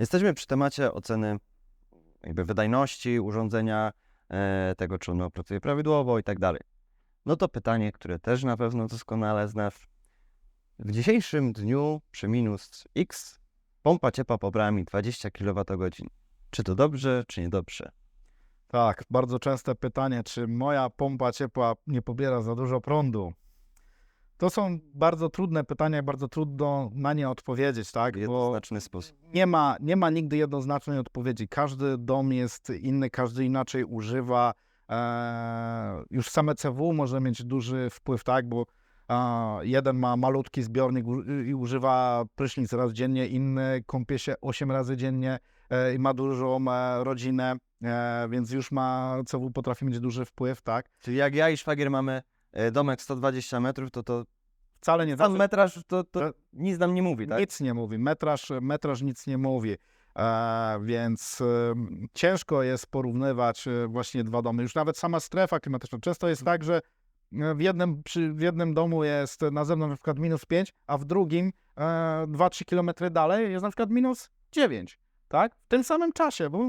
Jesteśmy przy temacie oceny jakby wydajności urządzenia, e, tego czy ono pracuje prawidłowo i tak dalej. No to pytanie, które też na pewno doskonale znasz. W dzisiejszym dniu przy minus X pompa ciepła pobrała mi 20 kWh. Czy to dobrze, czy niedobrze? Tak, bardzo częste pytanie, czy moja pompa ciepła nie pobiera za dużo prądu? To są bardzo trudne pytania, bardzo trudno na nie odpowiedzieć, tak? Jednoznaczny sposób. nie ma, nie ma nigdy jednoznacznej odpowiedzi. Każdy dom jest inny, każdy inaczej używa. E, już same CW może mieć duży wpływ, tak? Bo e, jeden ma malutki zbiornik i używa prysznic raz dziennie, inny kąpie się 8 razy dziennie e, i ma dużą e, rodzinę, e, więc już ma CW potrafi mieć duży wpływ, tak? Czyli jak ja i szwagier mamy domek 120 metrów, to to Wcale nie sam metraż to, to to- nic nam nie mówi, tak? Nic nie mówi. Metraż, metraż nic nie mówi. E, więc em, ciężko jest porównywać e, właśnie dwa domy. Już nawet sama strefa klimatyczna. Często jest tak, że e, w jednym, przy, w jednym domu jest na zewnątrz na przykład minus 5, a w drugim e, 2-3 km dalej jest na przykład minus 9. Tak? W tym samym czasie, bo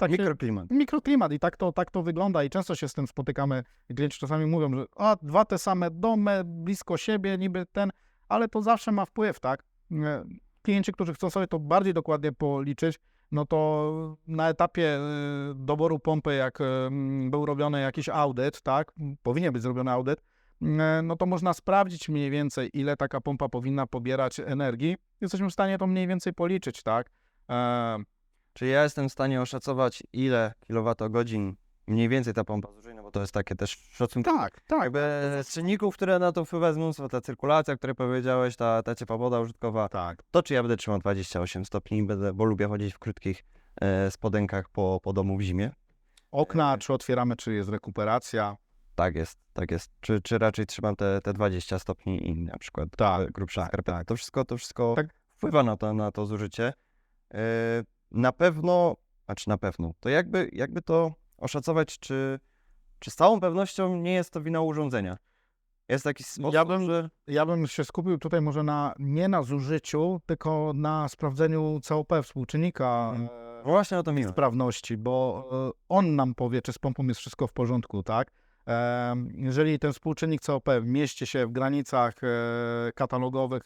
tak Mikroklimat. mikroklimat i tak to, tak to wygląda i często się z tym spotykamy. Klienci czasami mówią, że a, dwa te same domy, blisko siebie, niby ten, ale to zawsze ma wpływ, tak? E, Klienci, którzy chcą sobie to bardziej dokładnie policzyć, no to na etapie e, doboru pompy, jak e, m, był robiony jakiś audyt, tak? Powinien być zrobiony audyt, e, no to można sprawdzić mniej więcej, ile taka pompa powinna pobierać energii. Jesteśmy w stanie to mniej więcej policzyć, tak? E, Czyli ja jestem w stanie oszacować, ile kilowatogodzin mniej więcej ta pompa zużyje, no bo to jest takie też szacunek. tak, tak. Jakby z czynników, które na to wpływa, jest mnóstwo. Ta cyrkulacja, o której powiedziałeś, ta, ta ciepła woda użytkowa. Tak. To, czy ja będę trzymał 28 stopni, będę, bo lubię chodzić w krótkich e, spodenkach po, po domu w zimie. Okna, czy otwieramy, czy jest rekuperacja. Tak jest, tak jest. Czy, czy raczej trzymam te, te 20 stopni i na przykład Tak, e, grubsze tak, tak. To wszystko, to wszystko Tak. wpływa na to, na to zużycie. E, na pewno, znaczy na pewno, to jakby, jakby to oszacować, czy, czy z całą pewnością nie jest to wina urządzenia. Jest taki sposób, Ja bym- że... Ja bym się skupił tutaj może na, nie na zużyciu, tylko na sprawdzeniu COP, współczynnika Mhm. e, Właśnie o to mi sprawności, bo e, on nam powie, czy z pompą jest wszystko w porządku, tak? E, Jeżeli ten współczynnik COP mieści się w granicach katalogowych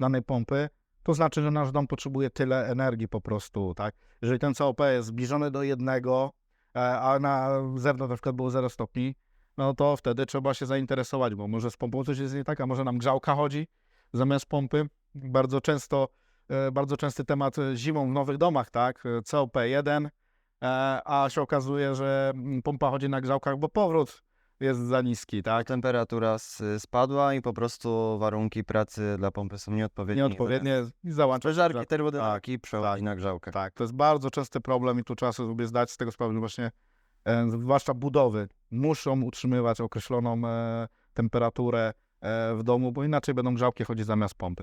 danej pompy, to znaczy, że nasz dom potrzebuje tyle energii po prostu, tak? Jeżeli ten COP jest zbliżony do jednego, e, a na zewnątrz na przykład było 0 stopni, no to wtedy trzeba się zainteresować, bo może z pompą coś jest nie tak, a może nam grzałka chodzi zamiast pompy. Bardzo często, e, bardzo częsty temat e, zimą w nowych domach, tak? COP1, e, a się okazuje, że pompa chodzi na grzałkach, bo powrót jest za niski, tak? Temperatura s- spadła i po prostu warunki pracy dla pompy są nieodpowiednie. Nieodpowiednie i załącza. Przeżarki, termodynamiki przechodzi tak. na grzałkę. Tak, to jest bardzo częsty problem i tu trzeba sobie zdać z tego sprawę, że właśnie e, zwłaszcza budowy muszą utrzymywać określoną e, temperaturę e, w domu, bo inaczej będą grzałki chodzić zamiast pompy.